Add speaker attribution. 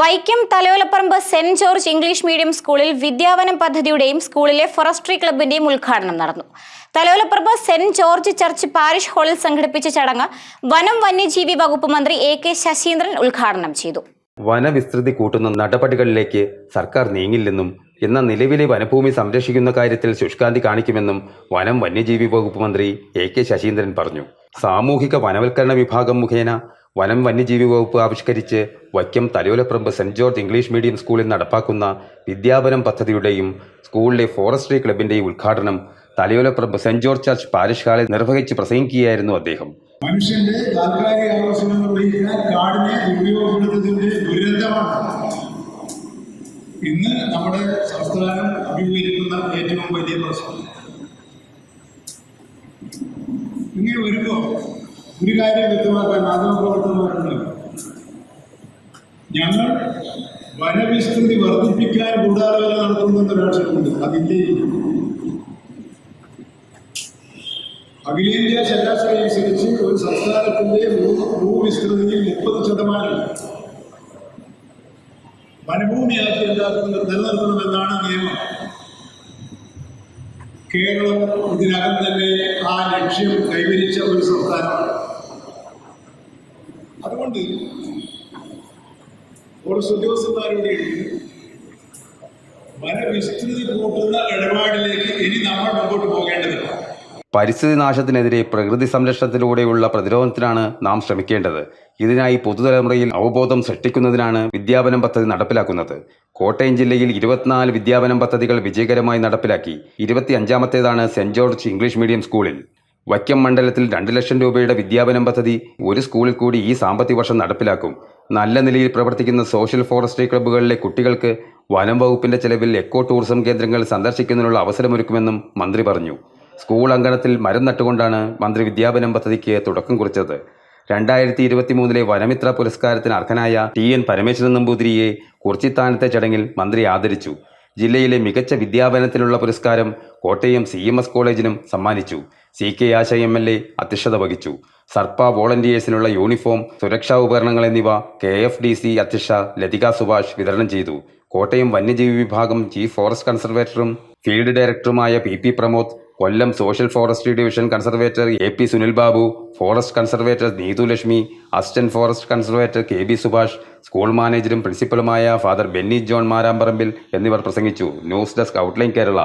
Speaker 1: Vaikom Thalayolaparambu saint George English medium സ്കൂളിൽ വിദ്യാവനം പദ്ധതിയുടെയും സ്കൂളിലെ ഫോറസ്ട്രി ക്ലബിന്റെയും ഉദ്ഘാടനം നടന്നു. Thalayolaparambu saint George church parish ഹാളിൽ സംഘടിപ്പിച്ച ചടങ്ങ് വനം വന്യജീവി വകുപ്പ് മന്ത്രി എ കെ ശശീന്ദ്രൻ ഉദ്ഘാടനം ചെയ്തു.
Speaker 2: വനവിസ്തൃതി കൂട്ടുന്ന നടപടികളിലേക്ക് സർക്കാർ നീങ്ങില്ലെന്നും എന്ന നിലവിലെ വനഭൂമി സംരക്ഷിക്കുന്ന കാര്യത്തിൽ ശുഷ്കാന്തി കാണിക്കുമെന്നും വനം വന്യജീവി വകുപ്പ് മന്ത്രി എ കെ ശശീന്ദ്രൻ പറഞ്ഞു. സാമൂഹിക വനവൽക്കരണ വിഭാഗം മുഖേന വനം വന്യജീവി വകുപ്പ് ആവിഷ്കരിച്ച് Vaikom Thalayolaparambu saint George English medium സ്കൂളിൽ നടപ്പാക്കുന്ന വിദ്യാപനം പദ്ധതിയുടെയും സ്കൂളിലെ ഫോറസ്ട്രി ക്ലബിന്റെയും ഉദ്ഘാടനം Thalayolaparambu saint George church parish ഹാളിൽ നിർവഹിച്ച് പ്രസംഗിക്കുകയായിരുന്നു അദ്ദേഹം.
Speaker 3: മനുഷ്യന്റെ താൽക്കാലിക ആവശ്യങ്ങൾ നിർവഹിക്കാൻ കാടിനെ ഉപയോഗപ്പെടുത്തുന്നതിന്റെ ദുരന്തമാണ്. ഇന്ന് നമ്മുടെ സംസ്ഥാനം അഭിമുഖീകരിക്കുന്ന ഏറ്റവും വലിയ പ്രശ്നം. ഇങ്ങനെ വരുമ്പോ ഒരു കാര്യം വ്യക്തമാക്കാൻ മാധ്യമപ്രവർത്തകരുണ്ട് ഞങ്ങൾ വനവിസ്തൃതി വർദ്ധിപ്പിക്കാൻ ഗൂഢാലോചന നടത്തുന്ന ഒരാക്ഷരമുണ്ട് അതിന്റെ അഖിലേന്ത്യാ ശരാശരി അനുസരിച്ച് ഒരു സംസ്ഥാനത്തിന്റെ ഭൂവിസ്തൃതിയിൽ മുപ്പത് ശതമാനം വനഭൂമിയാക്കി ഉണ്ടാക്കുന്നത് നിലനിർത്തണമെന്നാണ് നിയമം. കേരളം ഇതിനകം തന്നെ ആ ലക്ഷ്യം കൈവരിച്ച ഒരു സംസ്ഥാനമാണ്. അതുകൊണ്ട് ഫോറസ്റ്റ് ഉദ്യോഗസ്ഥന്മാരോട് വനവിസ്തൃതി കൂട്ടുന്ന ഇടപാടിലേക്ക് ഇനി നമ്മൾ മുമ്പോട്ട് പോകേണ്ടതില്ല
Speaker 2: പരിസ്ഥിതി നാശത്തിനെതിരെ പ്രകൃതി സംരക്ഷണത്തിലൂടെയുള്ള പ്രതിരോധത്തിനാണ് നാം ശ്രമിക്കേണ്ടത്. ഇതിനായി പുതുതലമുറയിൽ അവബോധം സൃഷ്ടിക്കുന്നതിനാണ് വിദ്യാപനം പദ്ധതി നടപ്പിലാക്കുന്നത്. കോട്ടയം ജില്ലയിൽ ഇരുപത്തിനാല് വിദ്യാപനം പദ്ധതികൾ വിജയകരമായി നടപ്പിലാക്കി. ഇരുപത്തി അഞ്ചാമത്തേതാണ് സെന്റ് ജോർജ് ഇംഗ്ലീഷ് മീഡിയം സ്കൂളിൽ. വൈക്കം മണ്ഡലത്തിൽ രണ്ട് ലക്ഷം രൂപയുടെ വിദ്യാപനം പദ്ധതി ഒരു സ്കൂളിൽ കൂടി ഈ സാമ്പത്തിക വർഷം നടപ്പിലാക്കും. നല്ല നിലയിൽ പ്രവർത്തിക്കുന്ന സോഷ്യൽ ഫോറസ്ട്രി ക്ലബ്ബുകളിലെ കുട്ടികൾക്ക് വനം വകുപ്പിന്റെ ചെലവിൽ എക്കോ ടൂറിസം കേന്ദ്രങ്ങൾ സന്ദർശിക്കുന്നതിനുള്ള അവസരമൊരുക്കുമെന്നും മന്ത്രി പറഞ്ഞു. സ്കൂൾ അങ്കണത്തിൽ മരം നട്ടുകൊണ്ടാണ് മന്ത്രി വിദ്യാപനം പദ്ധതിക്ക് തുടക്കം കുറിച്ചത്. രണ്ടായിരത്തി ഇരുപത്തി മൂന്നിലെ വനമിത്ര പുരസ്കാരത്തിന് അർഹനായ ടി എൻ പരമേശ്വരൻ നമ്പൂതിരിയെ കുറിച്ചിത്താനത്തെ ചടങ്ങിൽ മന്ത്രി ആദരിച്ചു. ജില്ലയിലെ മികച്ച വിദ്യാപനത്തിനുള്ള പുരസ്കാരം കോട്ടയം സി എം എസ് കോളേജിനും സമ്മാനിച്ചു. C K Asha M L A അധ്യക്ഷത വഹിച്ചു. സർപ്പ വോളണ്ടിയേഴ്സിനുള്ള യൂണിഫോം സുരക്ഷാ ഉപകരണങ്ങൾ എന്നിവ കെ എഫ് ഡി സി അധ്യക്ഷ ലതിക സുഭാഷ് വിതരണം ചെയ്തു. കോട്ടയം വന്യജീവി വിഭാഗം ചീഫ് ഫോറസ്റ്റ് കൺസർവേറ്ററും ഫീൽഡ് ഡയറക്ടറുമായ P P Pramod Kollam social forestry division conservator A P Sunil Babu forest conservator Neethu Lakshmi assistant forest conservator K B Subhash school മാനേജരും പ്രിൻസിപ്പലുമായ ഫാദർ ബെന്നി ജോൺ മാരാമ്പറമ്പിൽ എന്നിവർ പ്രസംഗിച്ചു. News desk outline Kerala.